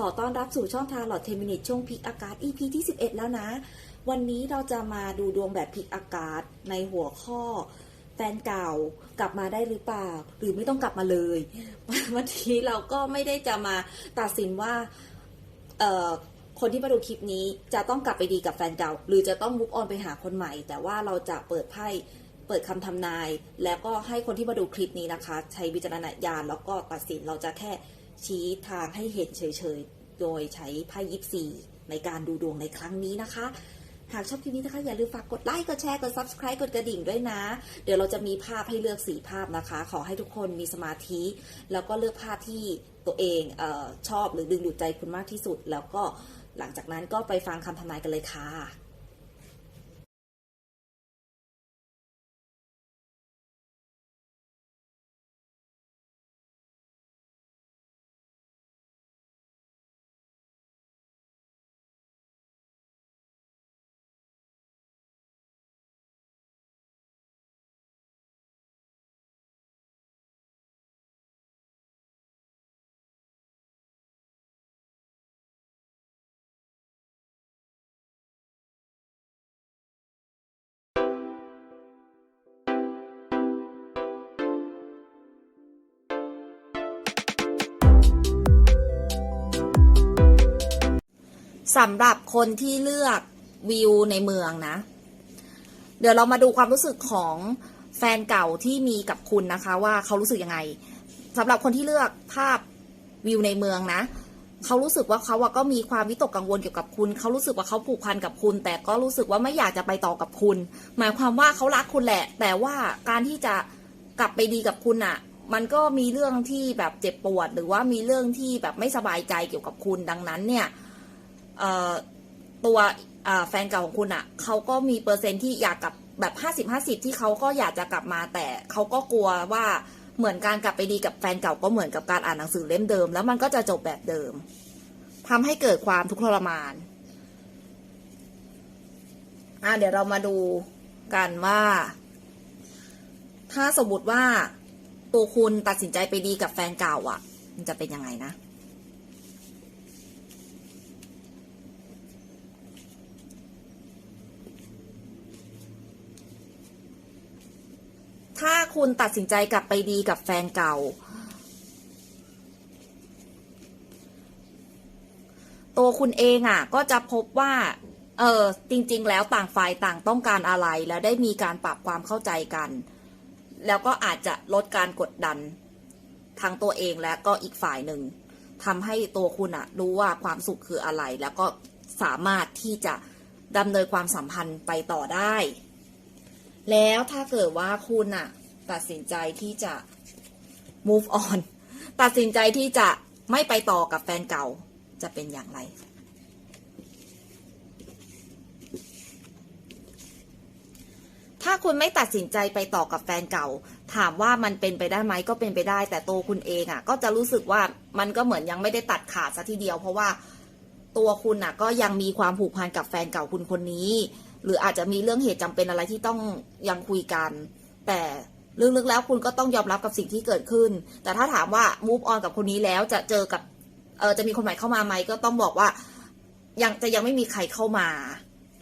สวัสดีค่ะขอต้อนรับสู่ช่องทางหลอดเทมินิตช่วงพิกอากาศ EP ที่ 11 แล้วนะ วันนี้เราจะมาดูดวงแบบพิกอากาศในหัวข้อ แฟนเก่ากลับมาได้หรือเปล่า หรือไม่ต้องกลับมาเลย วันนี้เราก็ไม่ได้จะมาตัดสินว่าคนที่มาดูคลิปนี้จะต้องกลับไปดีกับแฟนเก่า หรือจะต้องมุกออนไปหาคนใหม่ แต่ว่าเราจะเปิดไพ่เปิดคำทำนาย แล้วก็ให้คนที่มาดูคลิปนี้นะคะ ใช้วิจารณญาณแล้วก็ตัดสินเราจะแค่ชี้ทางให้เห็นเฉยๆ โดยใช้ไพ่ยิปซีในการดูดวงในครั้งนี้นะคะ หากชอบคลิปนี้นะคะ อย่าลืมฝากกดไลค์ กดแชร์ กด subscribe กดกระดิ่งด้วยนะ เดี๋ยวเราจะมีภาพให้เลือกสีภาพนะคะ ขอให้ทุกคนมีสมาธิ แล้วก็เลือกภาพที่ตัวเองเออชอบหรือดึงดูดใจคุณมากที่สุด แล้วก็หลังจากนั้นก็ไปฟังคำทำนายกันเลยค่ะ สำหรับคนที่เลือกวิวในเมืองนะ เดี๋ยวเรามาดูความรู้สึกของแฟนเก่าที่มีกับคุณนะคะ ว่าเขารู้สึกยังไงสำหรับคนที่เลือกภาพวิวในเมืองนะเขารู้สึกว่าเขาก็มีความวิตกกังวลเกี่ยวกับคุณ เขารู้สึกว่าเขาผูกพันกับคุณ แต่ก็รู้สึกว่าไม่อยากจะไปต่อกับคุณ หมายความว่าเขารักคุณแหละ แต่ว่าการที่จะกลับไปดีกับคุณอะมันก็มีเรื่องที่แบบเจ็บปวด หรือว่ามีเรื่องที่แบบไม่สบายใจเกี่ยวกับคุณดังนั้นเนี่ยเตัวแฟนเก่าของคุณอะ่ะเขาก็มีเปอร์เซ็นต์ที่อยากกลับแบบห้าสิบห้าสิบที่เขาก็อยากจะกลับมา แต่เขาก็กลัวว่าเหมือนการกลับไปดีกับแฟนเก่าก็เหมือนกับการอ่านหนังสือเล่มเดิม แล้วมันก็จะจบแบบเดิมทำให้เกิดความทุกข์ทรมาน อะเดี๋ยวเรามาดูกันว่า ถ้าสมมติว่าตัวคุณตัดสินใจไปดีกับแฟนเก่าอะ มันจะเป็นยังไงนะ คุณตัดสินใจกลับไปดีกับแฟนเก่า ตัวคุณเองอะ ก็จะพบว่า เออจริง ๆ แล้วต่างฝ่ายต่างต้องการอะไร แล้วได้มีการปรับความเข้าใจกัน แล้วก็อาจจะลดการกดดันทั้งตัวเองและก็อีกฝ่ายหนึ่งทำให้ตัวคุณอะรู้ว่าความสุขคืออะไร แล้วก็สามารถที่จะดำเนินความสัมพันธ์ไปต่อได้ แล้วถ้าเกิดว่าคุณอะ ตัดสินใจที่จะ move on ตัดสินใจที่จะไม่ไปต่อกับแฟนเก่าจะเป็นอย่างไร ถ้าคุณไม่ตัดสินใจไปต่อกับแฟนเก่า ถามว่ามันเป็นไปได้ไหมก็เป็นไปได้ แต่ตัวคุณเองอะ่ะ ก็จะรู้สึกว่ามันก็เหมือนยังไม่ได้ตัดขาดซะทีเดียว เพราะว่าตัวคุณอะ ก็ยังมีความผูกพันกับแฟนเก่าคุณคนนี้ หรืออาจจะมีเรื่องเหตุจำเป็นอะไรที่ต้องยังคุยกัน แต่ ลึกๆแล้วคุณก็ต้องยอมรับกับสิ่งที่เกิดขึ้น แต่ถ้าถามว่า move on กับคนนี้แล้วจะเจอกับเออจะมีคนใหม่เข้ามาไหมก็ต้องบอกว่ายังจะยังไม่มีใครเข้ามา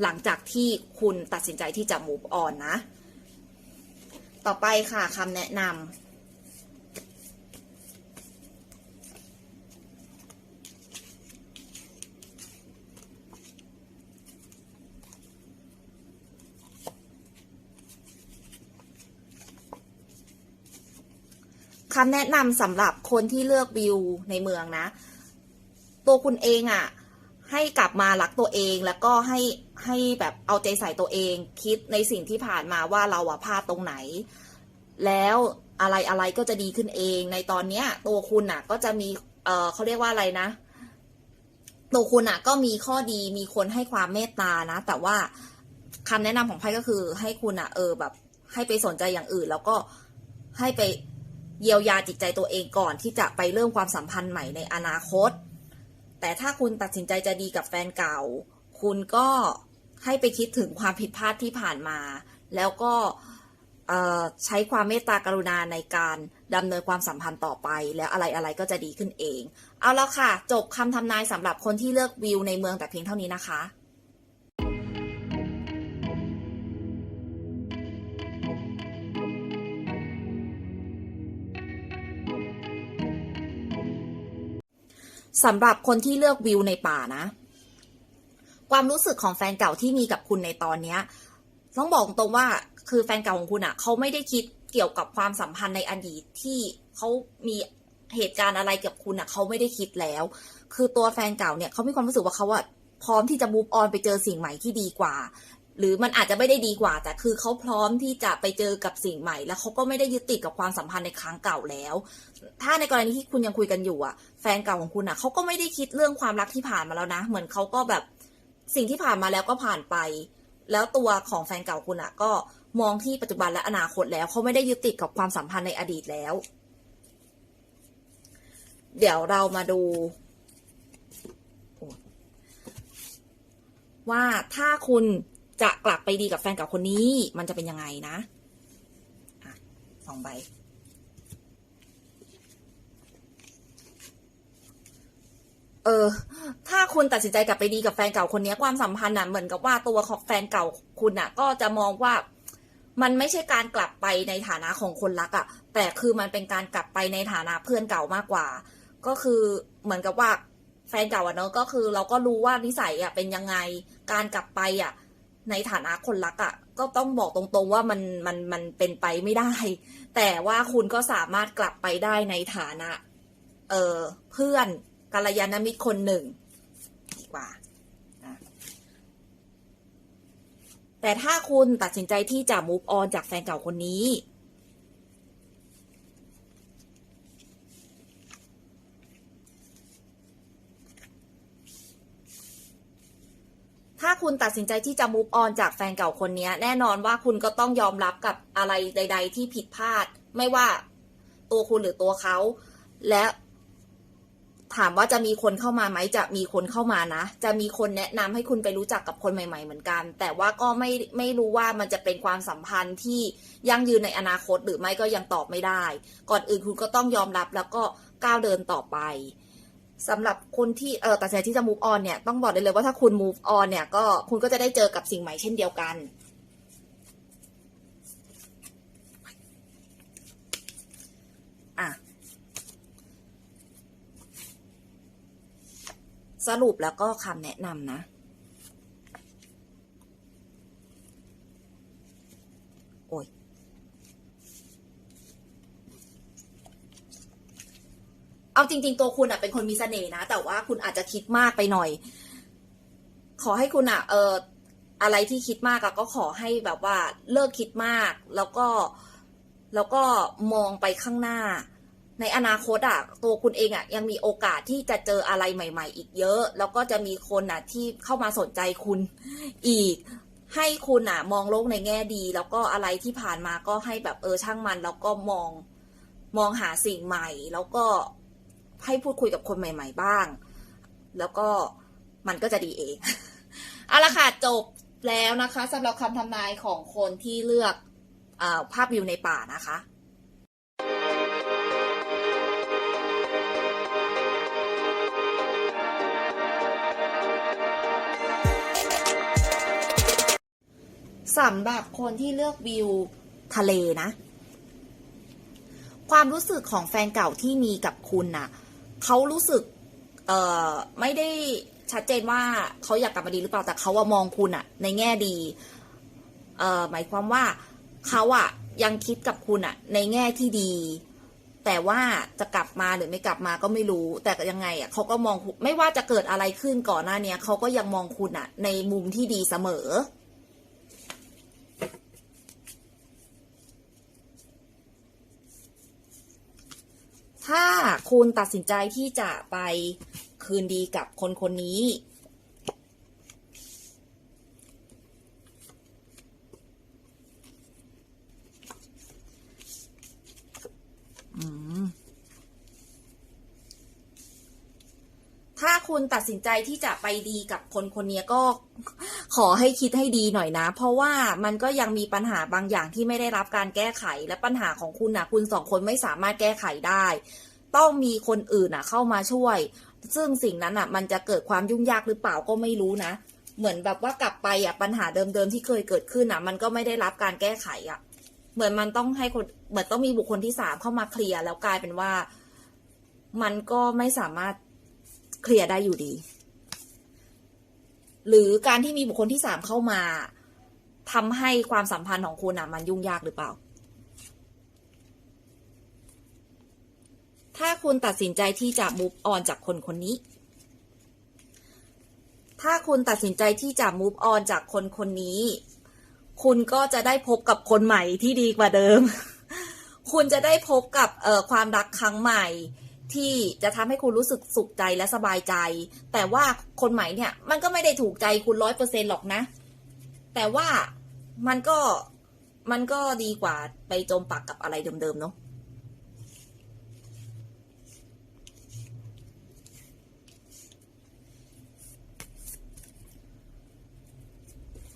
หลังจากที่คุณตัดสินใจที่จะ move on นะ ต่อไปค่ะคำแนะนำำแนะนำสำหรับคนที่เลือกวิวในเมืองนะ ตัวคุณเองอะ่ะ ให้กลับมารักตัวเองแล้วก็ให้ให้แบบเอาใจใส่ตัวเอง คิดในสิ่งที่ผ่านมาว่าเราอะพลาดตรงไหน แล้วอะไรอะไรก็จะดีขึ้นเอง ในตอนเนี้ย ตัวคุณอะก็จะมีเออเขาเรียกว่าอะไรนะ ตัวคุณอะก็มีข้อดีมีคนให้ความเมตตานะ แต่ว่าคำแนะนำของไพ่ก็คือให้คุณอะเออแบบ ให้ไปสนใจอย่างอื่น แล้วก็ให้ไป เยียวยาจิตใจตัวเองก่อนที่จะไปเริ่มความสัมพันธ์ใหม่ในอนาคต แต่ถ้าคุณตัดสินใจจะดีกับแฟนเก่า คุณก็ให้ไปคิดถึงความผิดพลาดที่ผ่านมา แล้วก็ใช้ความเมตตากรุณาในการดำเนินความสัมพันธ์ต่อไป แล้วอะไรอะไรก็จะดีขึ้นเอง เอาแล้วค่ะ จบคำทำนายสำหรับคนที่เลือกวิวในเมืองแต่เพียงเท่านี้นะคะ สำหรับคนที่เลือกวิวในป่านะ ความรู้สึกของแฟนเก่าที่มีกับคุณในตอนเนี้ย ต้องบอกตรงว่าคือแฟนเก่าของคุณอะ่ะเขาไม่ได้คิดเกี่ยวกับความสัมพันธ์ในอดีตที่เขามีเหตุการณ์อะไรกับคุณอะ่ะเขาไม่ได้คิดแล้ว คือตัวแฟนเก่าเนี่ยเขามีความรู้สึกว่าเขาอะพร้อมที่จะมูฟออนไปเจอสิ่งใหม่ที่ดีกว่า หรือมันอาจจะไม่ได้ดีกว่า แต่คือเขาพร้อมที่จะไปเจอกับสิ่งใหม่ แล้วเขาก็ไม่ได้ยึดติดกับความสัมพันธ์ในครั้งเก่าแล้ว ถ้าในกรณีที่คุณยังคุยกันอยู่อะ แฟนเก่าของคุณอะเขาก็ไม่ได้คิดเรื่องความรักที่ผ่านมาแล้วนะ เหมือนเขาก็แบบสิ่งที่ผ่านมาแล้วก็ผ่านไป แล้วตัวของแฟนเก่าคุณอะ ก็มองที่ปัจจุบันและอนาคตแล้วเขาไม่ได้ยึดติดกับความสัมพันธ์ในอดีตแล้ว เดี๋ยวเรามาดูว่าถ้าคุณ จะกลับไปดีกับแฟนเก่าคนนี้ มันจะเป็นยังไงนะอะสองใบเออ ถ้าคุณตัดสินใจกลับไปดีกับแฟนเก่าคนนี้ความสัมพันธ์น่ะเหมือนกับว่าตัวของแฟนเก่าคุณน่ะ ก็จะมองว่ามันไม่ใช่การกลับไปในฐานะของคนรักอะ่ะ แต่คือมันเป็นการกลับไปในฐานะเพื่อนเก่ามากกว่า ก็คือเหมือนกับว่าแฟนเก่าอะเนอะก็คือ เราก็รู้ว่านิสัยอะเป็นยังไง การกลับไปอะ ในฐานะคนรักอะก็ต้องบอกตรงๆว่ามันมันมันเป็นไปไม่ได้ แต่ว่าคุณก็สามารถกลับไปได้ในฐานะ เออเพื่อนกัลยาณมิตรคนหนึ่งดีกว่าแต่ถ้าคุณตัดสินใจที่จะ move on จากแฟนเก่าคนนี้ ถ้าคุณตัดสินใจที่จะ move on จากแฟนเก่าคนนี้ แน่นอนว่าคุณก็ต้องยอมรับกับอะไรใด ๆ ที่ผิดพลาด ไม่ว่าตัวคุณหรือตัวเขา และถามว่าจะมีคนเข้ามาไหมจะมีคนเข้ามานะ จะมีคนแนะนำให้คุณไปรู้จักกับคนใหม่ ๆ เหมือนกัน แต่ว่าก็ไม่ไม่รู้ว่ามันจะเป็นความสัมพันธ์ที่ยั่งยืนในอนาคตหรือไม่ก็ยังตอบไม่ได้ ก่อนอื่นคุณก็ต้องยอมรับแล้วก็ก้าวเดินต่อไป สำหรับคนที่เออตัดสินใจที่จะ move on เนี่ยต้องบอกได้เลยว่าถ้าคุณ move on เนี่ยก็คุณก็จะได้เจอกับสิ่งใหม่เช่นเดียวกัน อะ สรุปแล้วก็คำแนะนำนะ เอาจริง ๆ ตัวคุณอะเป็นคนมีเสน่ห์นะ แต่ว่าคุณอาจจะคิดมากไปหน่อย ขอให้คุณอะเอออะไรที่คิดมากก็ขอให้แบบว่า เลิกคิดมาก แล้วก็แล้วก็มองไปข้างหน้า ในอนาคตอะ ตัวคุณเองอะ ยังมีโอกาสที่จะเจออะไรใหม่ ๆ อีกเยอะ แล้วก็จะมีคนอะ ที่เข้ามาสนใจคุณอีกให้คุณอะ มองโลกในแง่ดี แล้วก็อะไรที่ผ่านมาก็ให้แบบเออช่างมัน แล้วก็มองมองหาสิ่งใหม่ แล้วก็ ให้พูดคุยกับคนใหม่ ๆ บ้าง แล้วก็มันก็จะดีเอง เอาละค่ะ จบแล้วนะคะสำหรับคำทำนายของคนที่เลือกอาภาพวิวในป่านะคะสำหรับคนที่เลือกวิวทะเลนะ ความรู้สึกของแฟนเก่าที่มีกับคุณน่ะ เขารู้สึกเอ่อไม่ได้ชัดเจนว่าเขาอยากกลับมาดีหรือเปล่าแต่เขาว่ามองคุณอะในแง่ดีเอ่อหมายความว่าเขาอะยังคิดกับคุณอะในแง่ที่ดี แต่ว่าจะกลับมาหรือไม่กลับมาก็ไม่รู้ แต่ยังไงอะเขาก็มองไม่ว่าจะเกิดอะไรขึ้นก่อนหน้าเนี้ยเขาก็ยังมองคุณอะในมุมที่ดีเสมอ ถ้าคุณตัดสินใจที่จะไปคืนดีกับคนคนนี้ ถ้าคุณตัดสินใจที่จะไปดีกับคนคนนี้ก็ ขอให้คิดให้ดีหน่อยนะ เพราะว่ามันก็ยังมีปัญหาบางอย่างที่ไม่ได้รับการแก้ไขและปัญหาของคุณนะคุณสองคนไม่สามารถแก้ไขได้ ต้องมีคนอื่นอะเข้ามาช่วย ซึ่งสิ่งนั้นอะ มันจะเกิดความยุ่งยากหรือเปล่าก็ไม่รู้นะ เหมือนแบบว่ากลับไปอะปัญหาเดิมๆที่เคยเกิดขึ้นอะ มันก็ไม่ได้รับการแก้ไขอะ เหมือนมันต้องให้คนเหมือนต้องมีบุคคลที่สามเข้ามาเคลียร์แล้วกลายเป็นว่า มันก็ไม่สามารถเคลียร์ได้อยู่ดี หรือการที่มีบุคคลที่สามเข้ามาทำให้ความสัมพันธ์ของคุณอะมันยุ่งยากหรือเปล่า ถ้าคุณตัดสินใจที่จะ move on จากคนคนนี้ ถ้าคุณตัดสินใจที่จะ move on จากคนคนนี้ คุณก็จะได้พบกับคนใหม่ที่ดีกว่าเดิม คุณจะได้พบกับความรักครั้งใหม่ ที่จะทำให้คุณรู้สึกสุขใจและสบายใจ แต่ว่าคนใหม่เนี่ยมันก็ไม่ได้ถูกใจคุณร้อยเปอร์เซ็นหรอกนะ แต่ว่ามันก็มันก็ดีกว่าไปจมปักกับอะไรเดิมๆเนาะ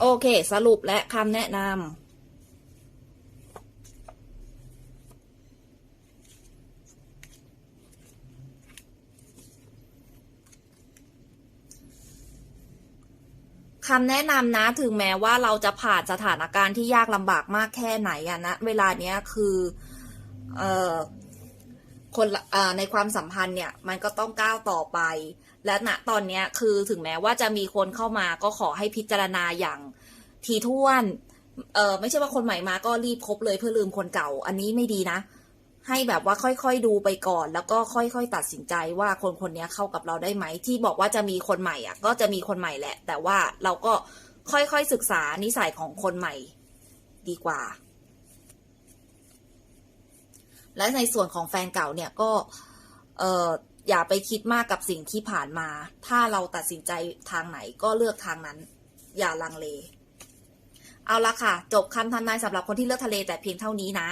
โอเค สรุปและคำแนะนำ คำแนะนำนะถึงแม้ว่าเราจะผ่านสถานการณ์ที่ยากลำบากมากแค่ไหนอะนะ เวลาเนี้ยคือเอ่อคนอในความสัมพันธ์เนี่ยมันก็ต้องก้าวต่อไป และณตอนเนี้ยคือถึงแม้ว่าจะมีคนเข้ามาก็ขอให้พิจารณาอย่างทีท่วนเออไม่ใช่ว่าคนใหม่มาก็รีบคบเลยเพื่อลืมคนเก่า อันนี้ไม่ดีนะ ให้แบบว่าค่อยๆดูไปก่อน แล้วก็ค่อยๆตัดสินใจว่าคนคนนี้เข้ากับเราได้ไหม ที่บอกว่าจะมีคนใหม่อะ ก็จะมีคนใหม่แหละ แต่ว่าเราก็ค่อยๆศึกษานิสัยของคนใหม่ดีกว่า และในส่วนของแฟนเก่าเนี่ยก็เอออย่าไปคิดมากกับสิ่งที่ผ่านมา ถ้าเราตัดสินใจทางไหนก็เลือกทางนั้น อย่าลังเล เอาละค่ะ จบคำทำนายสำหรับคนที่เลือกทะเลแต่เพียงเท่านี้นะ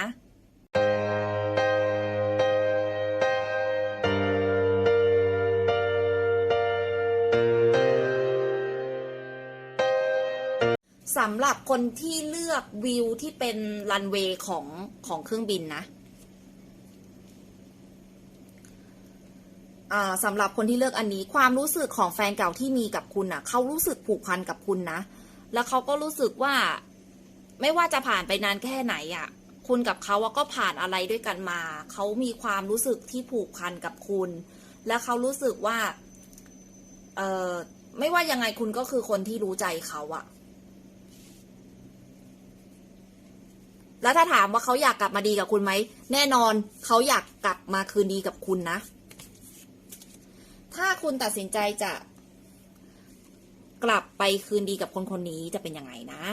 สำหรับคนที่เลือกวิวที่เป็นรันเวย์ของของเครื่องบินนะอ่าสำหรับคนที่เลือกอันนี้ความรู้สึกของแฟนเก่าที่มีกับคุณน่ะ เขารู้สึกผูกพันกับคุณนะ แล้วเขาก็รู้สึกว่า ไม่ว่าจะผ่านไปนานแค่ไหนอะ่ะ คุณกับเขาก็ผ่านอะไรด้วยกันมา เขามีความรู้สึกที่ผูกพันกับคุณ และเขารู้สึกว่า เออไม่ว่ายังไงคุณก็คือคนที่รู้ใจเขาอะ แล้วถ้าถามว่าเขาอยากกลับมาดีกับคุณไหม แน่นอนเขาอยากกลับมาคืนดีกับคุณนะ ถ้าคุณตัดสินใจจะ กลับไปคืนดีกับคนคนนี้จะเป็นยังไงนะ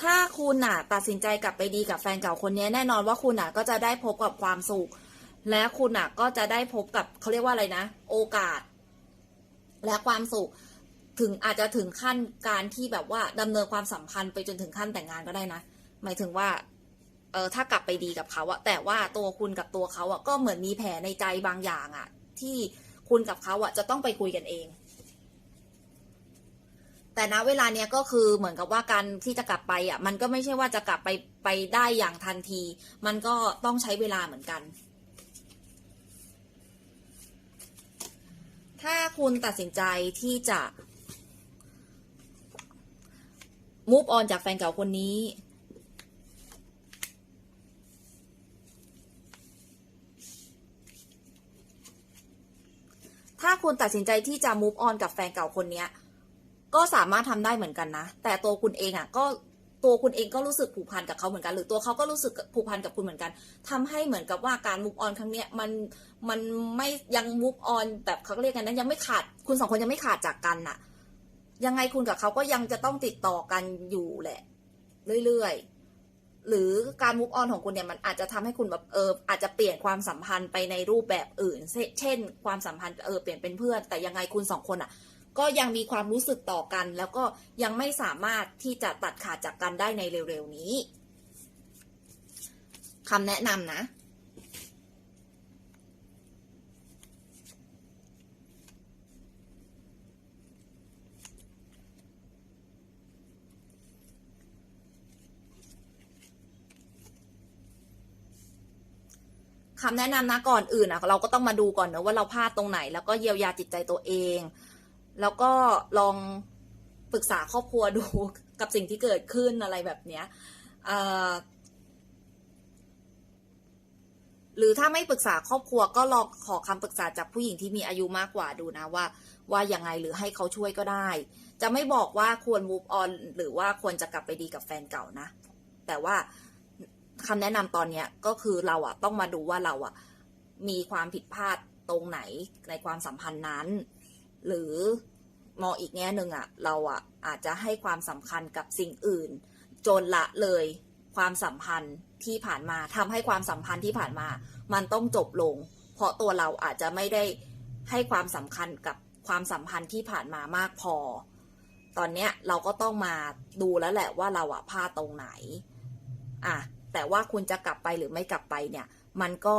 ถ้าคุณน่ะ ตัดสินใจกลับไปดีกับแฟนเก่าคนนี้แน่นอนว่าคุณน่ะ ก็จะได้พบกับความสุข และคุณน่ะ ก็จะได้พบกับเขาเรียกว่าอะไรนะ โอกาส และความสุขถึงอาจจะถึงขั้นการที่แบบว่าดำเนินความสัมพันธ์ไปจนถึงขั้นแต่งงานก็ได้นะ หมายถึงว่าเออถ้ากลับไปดีกับเขาอะแต่ว่าตัวคุณกับตัวเขาอะก็เหมือนมีแผลในใจบางอย่างอะที่คุณกับเขาอะจะต้องไปคุยกันเอง แต่ณเวลาเนี้ยก็คือเหมือนกับว่าการที่จะกลับไปอะมันก็ไม่ใช่ว่าจะกลับไปไปได้อย่างทันที มันก็ต้องใช้เวลาเหมือนกัน ถ้าคุณตัดสินใจที่จะ move on จากแฟนเก่าคนนี้ ถ้าคุณตัดสินใจที่จะ move on กับแฟนเก่าคนนี้ก็สามารถทำได้เหมือนกันนะ แต่ตัวคุณเองอะก็ ตัวคุณเองก็รู้สึกผูกพันกับเขาเหมือนกัน หรือตัวเขาก็รู้สึกผูกพันกับคุณเหมือนกันทำให้เหมือนกับว่าการ move on ครั้งเนี้ยมันมันไม่ยัง move on แบบเขาเรียกกันนะยังไม่ขาดคุณสองคนยังไม่ขาดจากกันน่ะ ยังไงคุณกับเขาก็ยังจะต้องติดต่อกันอยู่แหละ เรื่อยๆหรือการมุกออนของคุณเนี่ยมันอาจจะทำให้คุณแบบเอออาจจะเปลี่ยนความสัมพันธ์ไปในรูปแบบอื่น เช่น ความสัมพันธ์เออเปลี่ยนเป็นเพื่อน แต่ยังไงคุณสองคนอะ ก็ยังมีความรู้สึกต่อกัน แล้วก็ยังไม่สามารถที่จะตัดขาดจากกันได้ในเร็วๆนี้คำแนะนำนะคำแนะนำนะก่อนอื่นอะเราก็ต้องมาดูก่อนนะว่าเราพลาดตรงไหน แล้วก็เยียวยาจิตใจตัวเอง แล้วก็ลองปรึกษาครอบครัวดูกับสิ่งที่เกิดขึ้นอะไรแบบเนี้ยหรือถ้าไม่ปรึกษาครอบครัวก็ลองขอคำปรึกษาจากผู้หญิงที่มีอายุมากกว่าดูนะว่า ว่ายังไงหรือให้เขาช่วยก็ได้ จะไม่บอกว่าควร move on หรือว่าควรจะกลับไปดีกับแฟนเก่านะ แต่ว่าคำแนะนำตอนนี้ก็คือเราอะต้องมาดูว่าเราอะมีความผิดพลาดตรงไหนในความสัมพันธ์นั้น หรือมองอีกแง่หนึ่งอะเราอะอาจจะให้ความสำคัญกับสิ่งอื่น จนละเลยความสัมพันธ์ที่ผ่านมาทำให้ความสัมพันธ์ที่ผ่านมา มันต้องจบลง เพราะตัวเราอาจจะไม่ได้ให้ความสำคัญกับความสัมพันธ์ที่ผ่านมามากพอ ตอนเนี้ยเราก็ต้องมาดูแล้วแหละว่าเราอะพลาดตรงไหนอะแต่ว่าคุณจะกลับไปหรือไม่กลับไปเนี่ย มันก็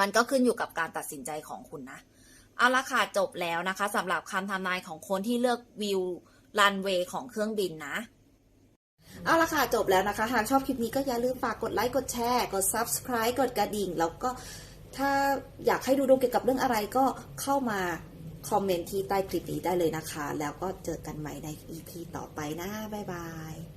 มันก็ขึ้นอยู่กับการตัดสินใจของคุณนะ เอาละค่ะจบแล้วนะคะสำหรับคำทำนายของคนที่เลือกวิวรันเวย์ของเครื่องบินนะเอาละค่ะ จบแล้วนะคะ หากชอบคลิปนี้ก็อย่าลืมฝากกดไลค์ กดแชร์ กด subscribe กดกระดิ่ง แล้วก็ถ้าอยากให้ดูดวงเกี่ยวกับเรื่องอะไรก็เข้ามาคอมเมนต์ที่ใต้คลิปนี้ได้เลยนะคะ แล้วก็เจอกันใหม่ใน EP ต่อไปนะ บ๊ายบาย